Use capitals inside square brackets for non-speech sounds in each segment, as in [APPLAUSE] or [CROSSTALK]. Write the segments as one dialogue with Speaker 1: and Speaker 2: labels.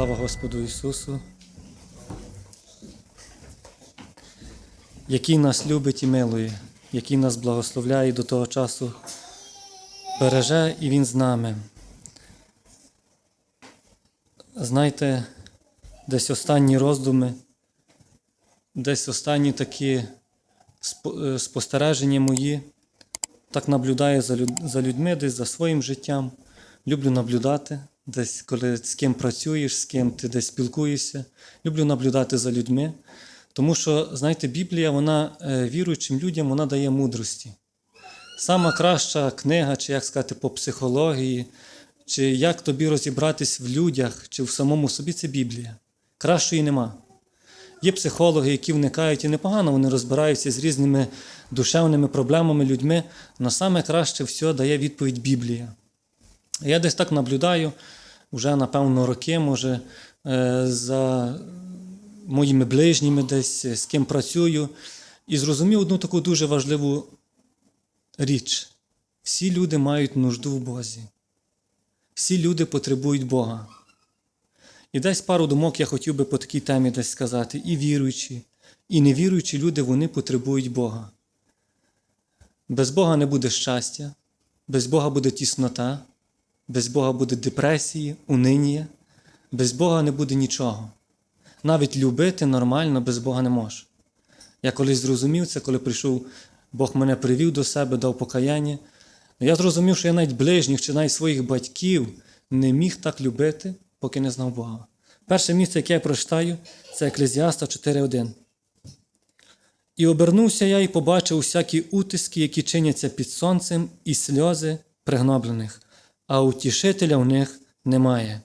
Speaker 1: Слава Господу Ісусу, який нас любить і милує, який нас благословляє до того часу, береже і Він з нами. Знаєте, десь останні роздуми, десь останні такі е, спостереження мої, так наблюдаю за людьми, десь за своїм життям. Люблю наблюдати, десь коли з ким працюєш, з ким ти десь спілкуєшся. Люблю наблюдати за людьми. Тому що, знаєте, Біблія, вона е, віруючим людям вона дає мудрості. Сама краща книга, чи як сказати, по психології, чи як тобі розібратись в людях, чи в самому собі це Біблія. Кращої нема. Є психологи, які вникають і непогано вони розбираються з різними душевними проблемами людьми, але саме краще всього дає відповідь Біблія. Я десь так наблюдаю, вже, напевно, роки, може, е, за моїми ближніми, десь з ким працюю, і зрозумів одну таку дуже важливу річ. Всі люди мають нужду в Бозі. Всі люди потребують Бога. І десь пару думок я хотів би по такій темі десь сказати. І віруючі, і невіруючі люди вони потребують Бога. Без Бога не буде щастя, без Бога буде тіснота, без Бога буде депресії, унинія, без Бога не буде нічого. Навіть любити нормально без Бога не може. Я колись зрозумів це, коли прийшов, Бог мене привів до себе, дав покаяння. Я зрозумів, що я навіть ближніх чи навіть своїх батьків не міг так любити, поки не знав Бога. Перше місце, яке я прочитаю, це Еклезіаста 4.1. І обернувся я і побачив усякі утиски, які чиняться під сонцем, і сльози пригноблених, а утішителя в них немає.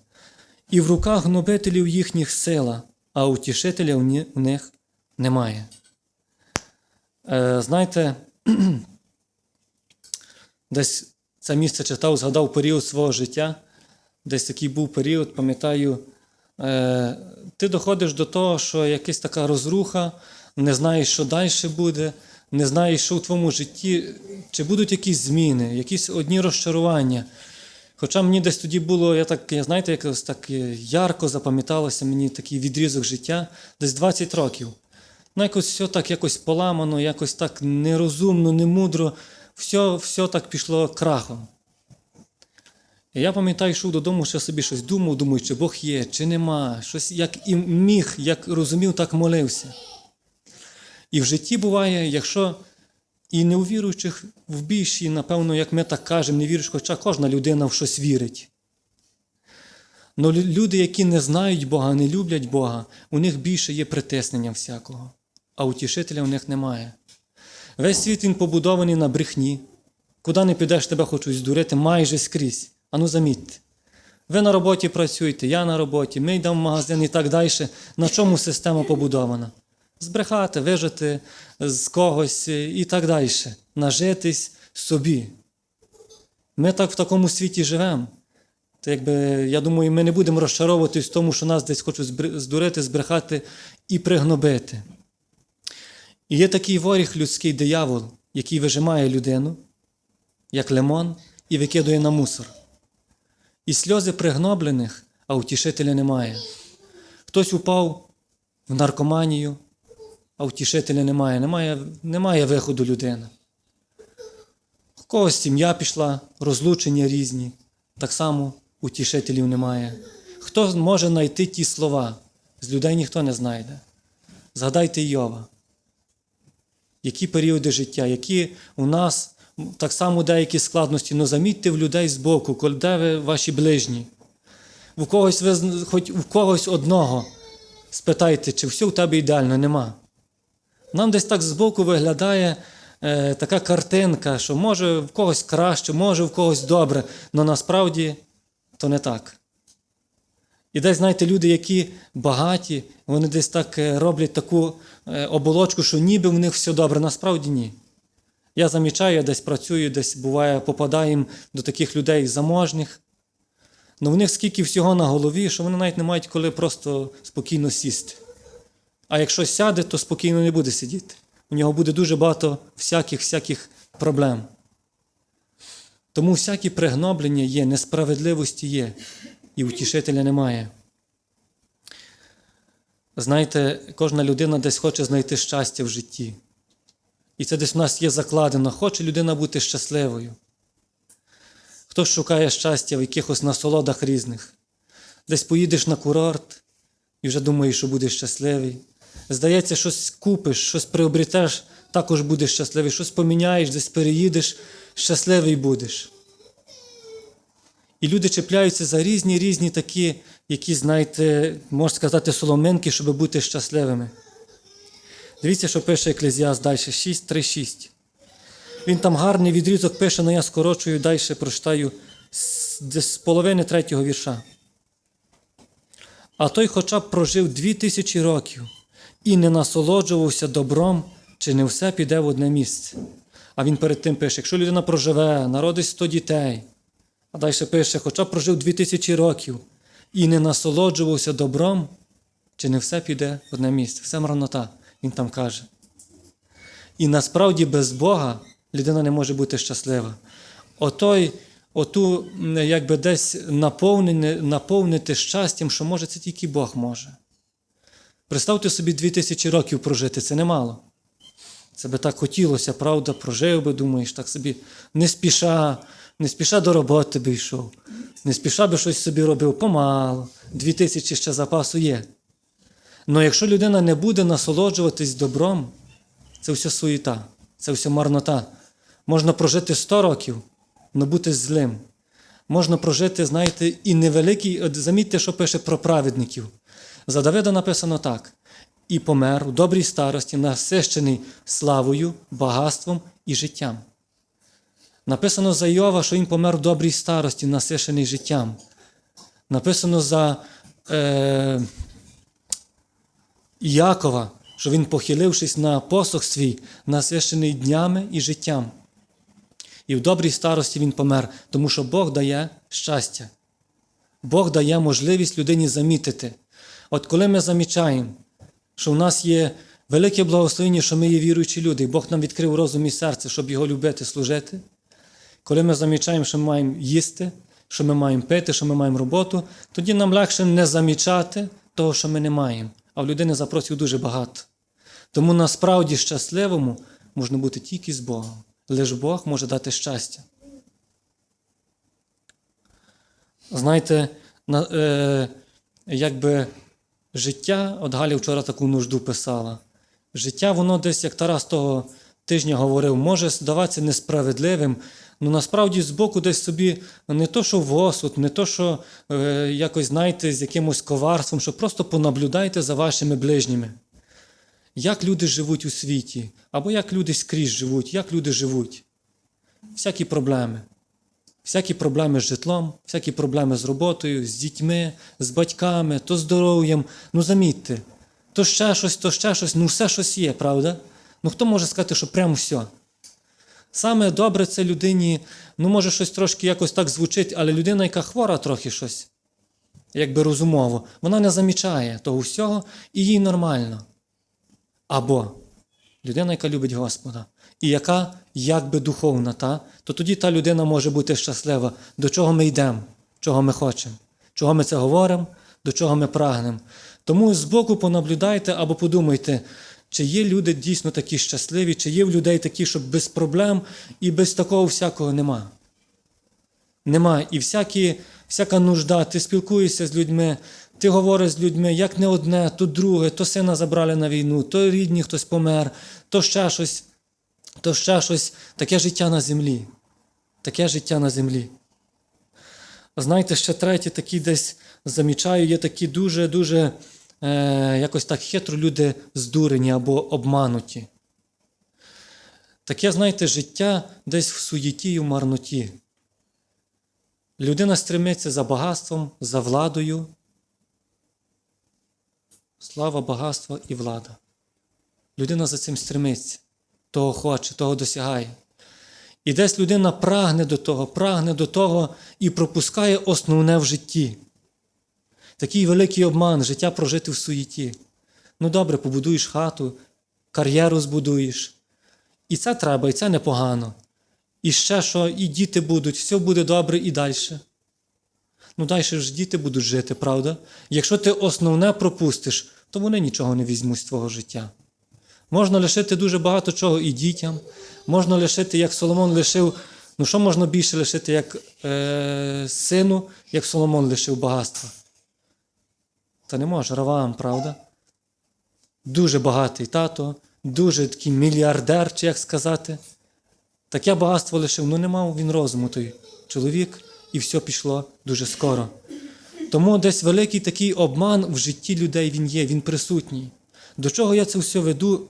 Speaker 1: І в руках гнобителів їхніх сила, а утішителя в них немає. Е, знаєте, [CLEARS THROAT] десь це місце читав, згадав період свого життя, десь такий був період, пам'ятаю, е, ти доходиш до того, що якась така розруха, не знаєш, що далі буде, не знаєш, що в твоєму житті, чи будуть якісь зміни, якісь одні розчарування. Хоча мені десь тоді було, я так, знаєте, якось так е, ярко запам'яталося мені такий відрізок життя, десь 20 років. Ну, якось все так якось поламано, якось так нерозумно, немудро, все, все так пішло крахом. І я пам'ятаю, йшов додому, ще собі щось думав, думаю, чи Бог є, чи нема, щось як і міг, як розумів, так молився. І в житті буває, якщо і не у віруючих в більшій, напевно, як ми так кажемо, не віруєш, хоча кожна людина в щось вірить. Но люди, які не знають Бога, не люблять Бога, у них більше є притиснення всякого, а утішителя у них немає. Весь світ він побудований на брехні. Куди не підеш, тебе хочуть здурити майже скрізь. Ану замітьте. Ви на роботі працюєте, я на роботі, ми йдемо в магазин і так далі. На чому система побудована? Збрехати, вижити з когось і так далі. Нажитись собі. Ми так в такому світі живемо. То якби, я думаю, ми не будемо розчаровуватись в тому, що нас десь хочуть здурити, збрехати і пригнобити. І є такий воріг людський диявол, який вижимає людину, як лимон, і викидує на мусор. І сльози пригноблених, а утішителя немає. Хтось упав в наркоманію, а утішителя немає. Немає, немає виходу людини. У когось сім'я пішла, розлучення різні, так само утішителів немає. Хто може знайти ті слова? З людей ніхто не знайде. Згадайте Йова. Які періоди життя, які у нас так само деякі складності, але замітьте в людей збоку, коли де ви ваші ближні. У когось ви хоч у когось одного спитайте, чи все у тебе ідеально нема. Нам десь так збоку виглядає е, така картинка, що може в когось краще, може в когось добре, але насправді то не так. І десь, знаєте, люди, які багаті, вони десь так е, роблять таку е, оболочку, що ніби в них все добре, насправді ні. Я замічаю, я десь працюю, десь буває, попадаємо до таких людей заможних. Ну в них скільки всього на голові, що вони навіть не мають коли просто спокійно сісти. А якщо сяде, то спокійно не буде сидіти. У нього буде дуже багато всяких всяких проблем. Тому всякі пригноблення є, несправедливості є, і утішителя немає. знаєте, кожна людина десь хоче знайти щастя в житті. І це десь в нас є закладено. Хоче людина бути щасливою. Хтось шукає щастя в якихось насолодах різних. Десь поїдеш на курорт і вже думаєш, що будеш щасливий. Здається, щось купиш, щось приобретеш, також будеш щасливий, щось поміняєш, десь переїдеш, щасливий будеш. І люди чіпляються за різні різні такі, які, знаєте, можна сказати, соломинки, щоб бути щасливими. Дивіться, що пише Еклезіас далі 6, 3, 6. Він там гарний відрізок пише, але я скорочую далі прочитаю з, половини третього вірша. А той хоча б прожив дві тисячі років і не насолоджувався добром, чи не все піде в одне місце. А він перед тим пише: якщо людина проживе, народить 100 дітей, а далі пише, хоча прожив дві тисячі років і не насолоджувався добром, чи не все піде в одне місце, все марнота, він там каже. І насправді без Бога людина не може бути щаслива. Отой, оту, якби десь наповнити щастям, що може, це тільки Бог може. Представте собі дві тисячі років прожити, це немало. Це би так хотілося, правда, прожив би, думаєш, так собі не спіша, не спіша до роботи би йшов, не спіша би щось собі робив помало, дві тисячі ще запасу є. Але якщо людина не буде насолоджуватись добром, це все суєта, це все марнота. Можна прожити 100 років, але бути злим. Можна прожити, знаєте, і невеликий, от замітьте, що пише про праведників. За Давида написано так: і помер у добрій старості, насищений славою, багатством і життям. Написано за Йова, що він помер у добрій старості, насишений життям. Написано за е, Якова, що він, похилившись на посох свій, насищений днями і життям. І в добрій старості він помер, тому що Бог дає щастя. Бог дає можливість людині замітити. От коли ми замічаємо, що в нас є велике благословення, що ми є віруючі люди, і Бог нам відкрив розум і серце, щоб його любити, служити. Коли ми замічаємо, що ми маємо їсти, що ми маємо пити, що ми маємо роботу, тоді нам легше не замічати того, що ми не маємо. А в людини запросів дуже багато. Тому насправді щасливому можна бути тільки з Богом. Лише Бог може дати щастя. Знаєте, на, е, якби життя, от Галя вчора таку нужду писала. Життя, воно десь, як Тарас того тижня говорив, може здаватися несправедливим, але насправді збоку десь собі не то, що в осуд, не то, що е, якось знаєте, з якимось коварством, що просто понаблюдайте за вашими ближніми. Як люди живуть у світі, або як люди скрізь живуть, як люди живуть. Всякі проблеми. Всякі проблеми з житлом, всякі проблеми з роботою, з дітьми, з батьками, то здоров'ям. Ну замітьте, то ще щось, то ще щось, ну все щось є, правда? Ну хто може сказати, що прямо все? Саме добре це людині, ну може щось трошки якось так звучить, але людина, яка хвора трохи щось, якби розумово, вона не замічає того всього і їй нормально. Або людина, яка любить Господа, і яка якби духовна, та, то тоді та людина може бути щаслива, до чого ми йдемо, чого ми хочемо, чого ми це говоримо, до чого ми прагнемо. Тому збоку понаблюдайте або подумайте, чи є люди дійсно такі щасливі, чи є в людей такі, щоб без проблем і без такого всякого нема. Нема. І всякі, всяка нужда, ти спілкуєшся з людьми, ти говориш з людьми, як не одне, то друге, то сина забрали на війну, то рідні хтось помер, то ще щось, то ще щось. Таке життя на землі. Таке життя на землі. Знаєте, ще третє, такі десь замічаю, є такі дуже-дуже е, якось так хитро люди здурені або обмануті. Таке, знаєте, життя десь в суєті і в марноті. Людина стремиться за багатством, за владою. Слава, багатство і влада. Людина за цим стремиться, того хоче, того досягає. І десь людина прагне до того, прагне до того і пропускає основне в житті. Такий великий обман, життя прожити в суєті. Ну добре, побудуєш хату, кар'єру збудуєш. І це треба, і це непогано. І ще що, і діти будуть, все буде добре і далі. Ну, далі ж діти будуть жити, правда? Якщо ти основне пропустиш, то вони нічого не візьмуть з твого життя. Можна лишити дуже багато чого і дітям, можна лишити, як Соломон лишив, ну що можна більше лишити, як е, сину, як Соломон лишив багатства? Та не може, Раваам, правда? Дуже багатий тато, дуже такий мільярдер, чи як сказати. Таке багатство лишив, ну не мав він розуму той чоловік, і все пішло дуже скоро. Тому десь великий такий обман в житті людей він є, він присутній. До чого я це все веду?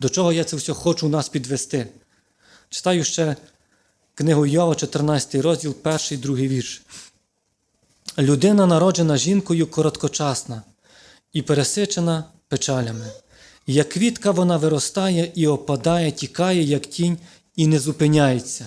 Speaker 1: До чого я це все хочу нас підвести? Читаю ще книгу Йова, 14 розділ, перший, другий вірш. Людина, народжена жінкою, короткочасна і пересичена печалями. Як квітка вона виростає і опадає, тікає, як тінь, і не зупиняється.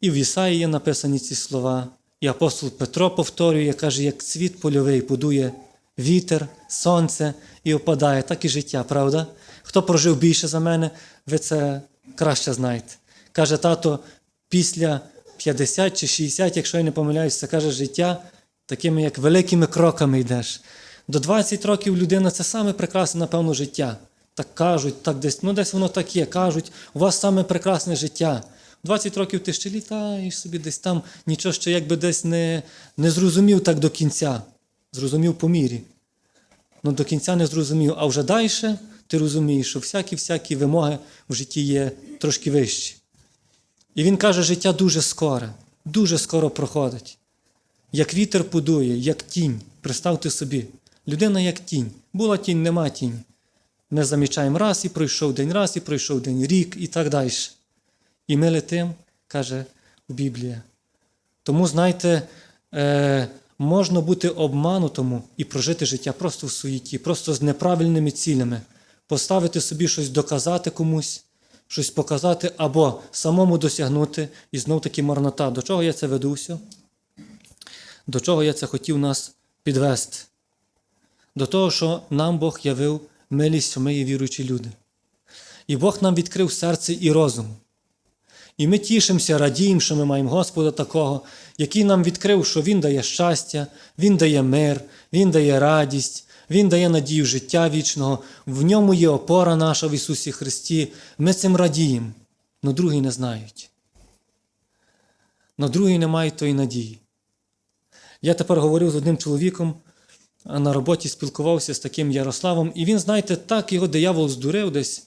Speaker 1: І в Ісаї є написані ці слова. І апостол Петро повторює, каже, як цвіт польовий подує вітер, сонце і опадає, так і життя, правда? Хто прожив більше за мене, ви це краще знаєте. Каже тато, після 50 чи 60, якщо я не помиляюсь, це каже життя, такими як великими кроками йдеш. До 20 років людина це саме прекрасне, напевно, життя. Так кажуть, так десь, ну десь воно так є. Кажуть, у вас саме прекрасне життя. 20 років ти ще літаєш собі десь там, нічого ще якби десь не, не зрозумів так до кінця. Зрозумів по мірі. Ну до кінця не зрозумів. А вже далі ти розумієш, що всякі-всякі вимоги в житті є трошки вищі. І він каже, життя дуже скоре, дуже скоро проходить. Як вітер подує, як тінь. Представте собі, людина як тінь. Була тінь, нема тінь. Ми замічаємо раз і пройшов день, раз і пройшов день, рік і так далі. І ми летим, каже Біблія. Тому, знаєте, е, можна бути обманутому і прожити життя просто в суєті, просто з неправильними цілями, поставити собі щось доказати комусь, щось показати або самому досягнути, і знов таки марнота. До чого я це ведуся? До чого я це хотів нас підвести? До того, що нам Бог явив милість, що ми є віруючі люди. І Бог нам відкрив серце і розум. І ми тішимося, радіємо, що ми маємо Господа такого, який нам відкрив, що Він дає щастя, Він дає мир, Він дає радість, Він дає надію життя вічного, в ньому є опора наша в Ісусі Христі. Ми цим радіємо, але другі не знають. Но другі не мають тої надії. Я тепер говорив з одним чоловіком, на роботі спілкувався з таким Ярославом, і він, знаєте, так його диявол здурив десь,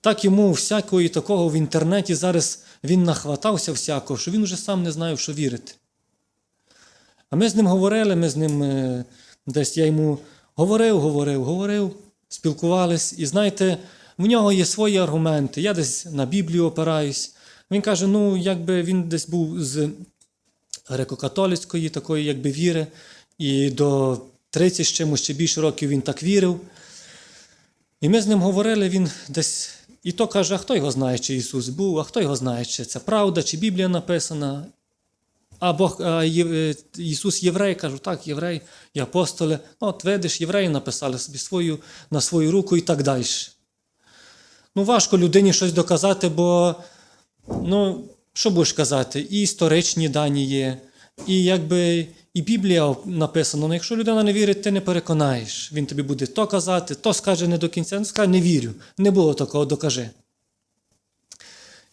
Speaker 1: так йому всякого такого в інтернеті зараз він нахватався всякого, що він вже сам не знає, що вірити. А ми з ним говорили, ми з ним е, десь я йому говорив, говорив, говорив, спілкувались, і знаєте, в нього є свої аргументи. Я десь на Біблію опираюсь. Він каже: ну, якби він десь був з греко-католицької такої якби віри, і до 30 з чимось чи більше років він так вірив. І ми з ним говорили, він десь і то каже, а хто його знає, чи Ісус був, а хто його знає, чи це правда, чи Біблія написана. А Бог, а Є- Ісус єврей, кажу, так, єврей і апостоли. Ну, от видиш, євреї написали собі свою, на свою руку і так далі. Ну, важко людині щось доказати, бо, ну, що будеш казати, і історичні дані є, і якби і Біблія написана. Ну, якщо людина не вірить, ти не переконаєш. Він тобі буде то казати, то скаже не до кінця, ну скаже, не вірю. Не було такого, докажи.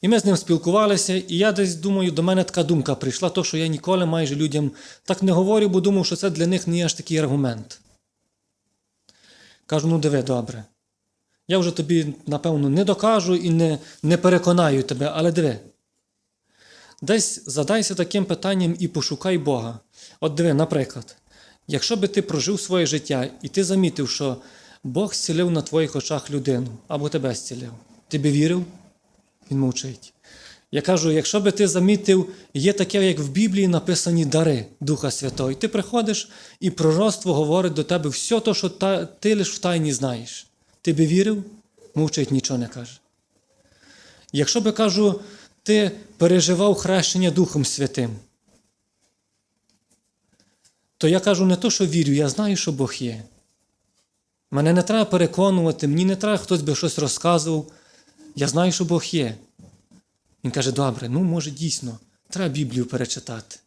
Speaker 1: І ми з ним спілкувалися, і я десь думаю, до мене така думка прийшла, то, що я ніколи майже людям так не говорю, бо думав, що це для них не є аж такий аргумент. Кажу, ну диви, добре. Я вже тобі, напевно, не докажу і не, не переконаю тебе, але диви. Десь задайся таким питанням і пошукай Бога. От диви, наприклад, якщо би ти прожив своє життя і ти замітив, що Бог зцілив на твоїх очах людину або тебе зцілив, ти би вірив? Він мовчить. Я кажу, якщо би ти замітив, є таке, як в Біблії написані дари Духа Святого, і ти приходиш, і пророцтво говорить до тебе все те, що ти лиш в тайні знаєш. Ти би вірив? Мовчить, нічого не каже. Якщо би кажу, ти переживав хрещення Духом Святим, то я кажу не то, що вірю, я знаю, що Бог є. Мене не треба переконувати, мені не треба хтось би щось розказував. Я знаю, що Бог є. Він каже, добре, ну може дійсно, треба Біблію перечитати.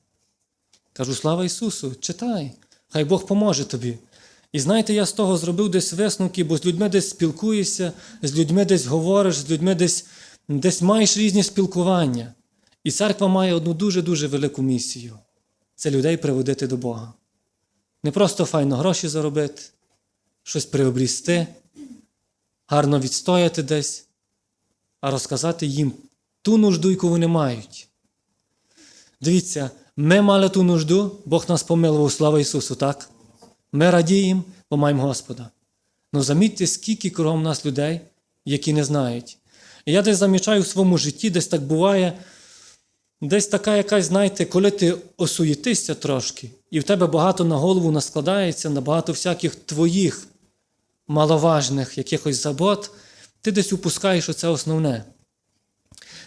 Speaker 1: Кажу, слава Ісусу, читай. Хай Бог поможе тобі. І знаєте, я з того зробив десь висновки, бо з людьми десь спілкуєшся, з людьми десь говориш, з людьми десь, десь маєш різні спілкування. І церква має одну дуже-дуже велику місію це людей приводити до Бога. Не просто файно гроші заробити, щось приобрісти, гарно відстояти десь, а розказати їм ту нужду, яку вони мають. Дивіться, ми мали ту нужду, Бог нас помилував, слава Ісусу, так? Ми радіємо, бо маємо Господа. Ну замітьте, скільки кругом нас людей, які не знають. Я десь замічаю в своєму житті, десь так буває, десь така якась, знаєте, коли ти осуєтишся трошки, і в тебе багато на голову наскладається, на багато всяких твоїх маловажних якихось забот, ти десь упускаєш оце основне.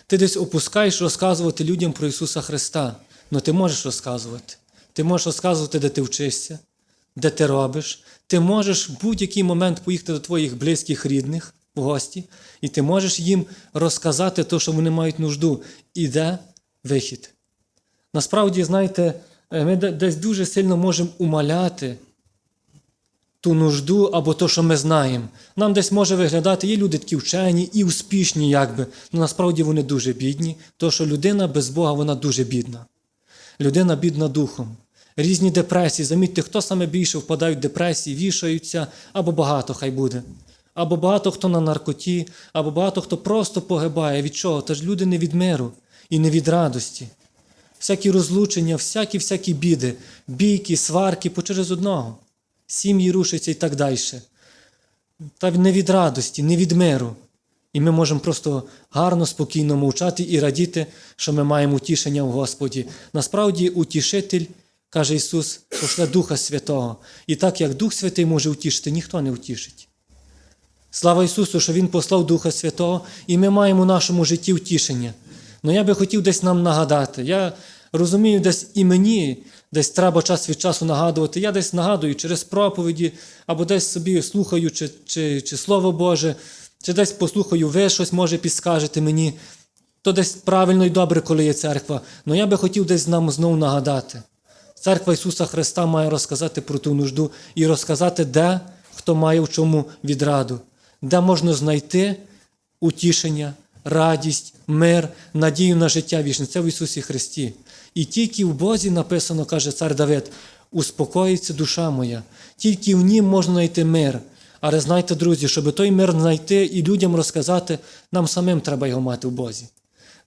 Speaker 1: Ти десь опускаєш розказувати людям про Ісуса Христа. Ну ти можеш розказувати. Ти можеш розказувати, де ти вчишся, де ти робиш. Ти можеш в будь-який момент поїхати до твоїх близьких рідних в гості, і ти можеш їм розказати те, що вони мають нужду. І де вихід. Насправді, знаєте, е, ми десь дуже сильно можемо умаляти ту нужду або то, що ми знаємо. Нам десь може виглядати, є люди такі вчені і успішні, якби, але насправді вони дуже бідні, тому що людина без Бога вона дуже бідна. Людина бідна духом. Різні депресії. Замітьте, хто саме більше впадають в депресії, вішаються, або багато хай буде. Або багато хто на наркоті, або багато хто просто погибає. Від чого? Та ж люди не від миру і не від радості. Всякі розлучення, всякі всякі біди, бійки, сварки по через одного. Сім'ї рушаться і так далі. Та не від радості, не від миру. І ми можемо просто гарно, спокійно мовчати і радіти, що ми маємо утішення в Господі. Насправді, утішитель, каже Ісус, пошле Духа Святого. І так як Дух Святий може утішити, ніхто не утішить. Слава Ісусу, що Він послав Духа Святого, і ми маємо в нашому житті втішення. Ну я би хотів десь нам нагадати. Я розумію, десь і мені десь треба час від часу нагадувати. Я десь нагадую через проповіді, або десь собі слухаю, чи, чи, чи Слово Боже, чи десь послухаю, ви щось може підскажете мені. То десь правильно і добре, коли є церква. Але я би хотів десь нам знову нагадати. Церква Ісуса Христа має розказати про ту нужду і розказати, де хто має в чому відраду, де можна знайти утішення, радість, мир, надію на життя вічне. Це в Ісусі Христі. І тільки в Бозі написано, каже цар Давид, успокоїться душа моя, тільки в нім можна знайти мир. Але знайте, друзі, щоб той мир знайти і людям розказати, нам самим треба його мати в Бозі.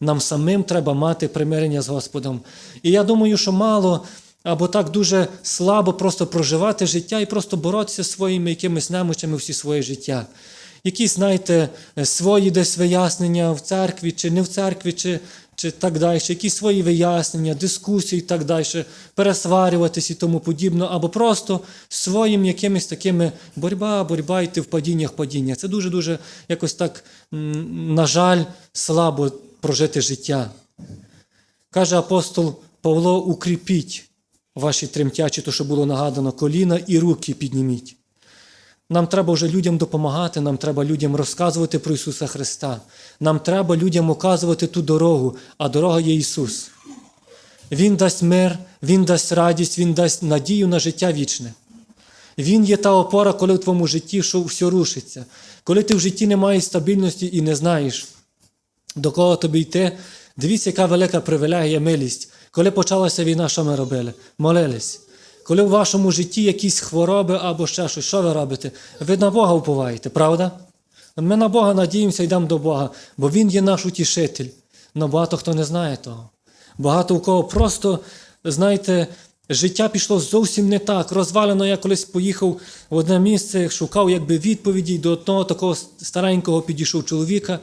Speaker 1: Нам самим треба мати примирення з Господом. І я думаю, що мало або так дуже слабо просто проживати життя і просто боротися своїми якимись немочами всі своє життя. Якісь, знаєте, свої десь вияснення в церкві, чи не в церкві, чи, чи так далі, якісь свої вияснення, дискусії і так далі, пересварюватись і тому подібне, або просто своїм якимись такими боротьба, боротьба, йти в падіннях, падіння. Це дуже-дуже якось так, на жаль, слабо прожити життя. Каже апостол Павло, укріпіть ваші тремтячі, то, що було нагадано, коліна і руки підніміть. Нам треба вже людям допомагати, нам треба людям розказувати про Ісуса Христа. Нам треба людям указувати ту дорогу, а дорога є Ісус. Він дасть мир, Він дасть радість, Він дасть надію на життя вічне. Він є та опора, коли в твоєму житті що все рушиться. Коли ти в житті не маєш стабільності і не знаєш, до кого тобі йти. Дивіться, яка велика привілегія, милість. Коли почалася війна, що ми робили? Молились. Коли в вашому житті якісь хвороби або ще щось, що ви робите? Ви на Бога вповаєте, правда? Ми на Бога надіємося йдемо до Бога, бо Він є наш утішитель. Но багато хто не знає того. Багато у кого просто, знаєте, життя пішло зовсім не так. Розвалено, я колись поїхав в одне місце, шукав якби відповіді до одного такого старенького підійшов чоловіка.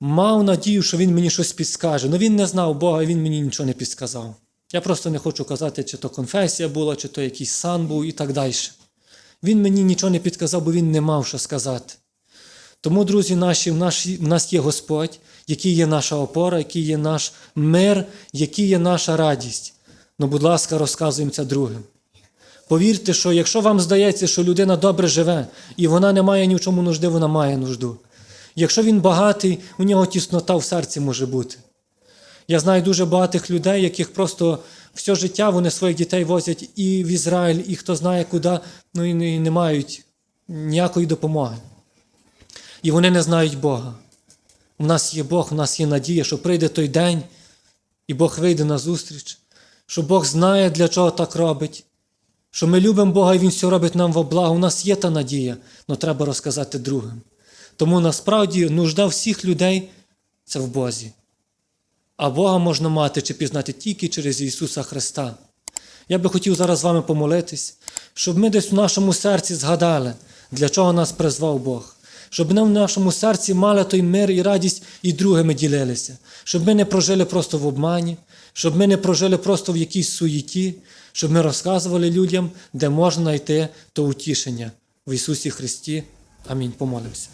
Speaker 1: Мав надію, що він мені щось підскаже. Ну він не знав Бога, і він мені нічого не підсказав. Я просто не хочу казати, чи то конфесія була, чи то якийсь сан був і так далі. Він мені нічого не підказав, бо він не мав що сказати. Тому, друзі наші, в нас, є Господь, який є наша опора, який є наш мир, який є наша радість. Ну, будь ласка, розказуємо це другим. Повірте, що якщо вам здається, що людина добре живе, і вона не має ні в чому нужди, вона має нужду. Якщо він багатий, у нього тіснота в серці може бути. Я знаю дуже багатих людей, яких просто все життя вони своїх дітей возять і в Ізраїль, і хто знає куди, ну і не, мають ніякої допомоги. І вони не знають Бога. У нас є Бог, у нас є надія, що прийде той день, і Бог вийде на зустріч, що Бог знає, для чого так робить, що ми любимо Бога і Він все робить нам во благо. У нас є та надія, але треба розказати другим. Тому насправді нужда всіх людей це в Бозі. А Бога можна мати чи пізнати тільки через Ісуса Христа. Я би хотів зараз з вами помолитись, щоб ми десь в нашому серці згадали, для чого нас призвав Бог. Щоб ми в нашому серці мали той мир і радість і другими ділилися, щоб ми не прожили просто в обмані, щоб ми не прожили просто в якійсь суєті, щоб ми розказували людям, де можна знайти то утішення в Ісусі Христі. Амінь. Помолимося.